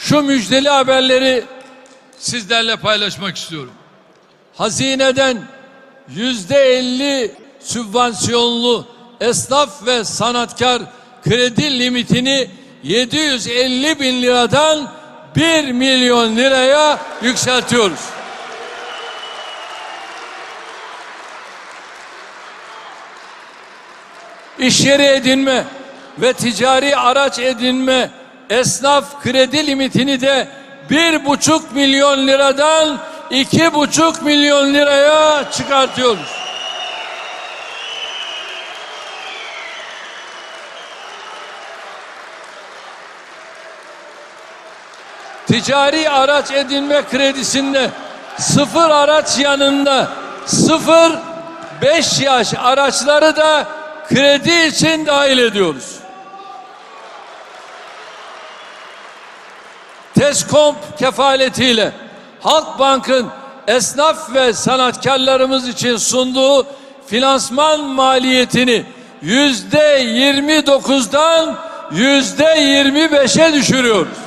şu müjdeli haberleri sizlerle paylaşmak istiyorum. Hazineden yüzde elli sübvansiyonlu esnaf ve sanatkar kredi limitini 750 bin liradan 1 milyon liraya yükseltiyoruz. İş yeri edinme ve ticari araç edinme esnaf kredi limitini de bir buçuk milyon liradan iki buçuk milyon liraya çıkartıyoruz. Ticari araç edinme kredisinde sıfır araç yanında sıfır beş yaş araçları da kredi için dahil ediyoruz. Teskomp kefaletiyle Halkbank'ın esnaf ve sanatkarlarımız için sunduğu finansman maliyetini yüzde yirmi dokuzdan yüzde yirmi beşe düşürüyoruz.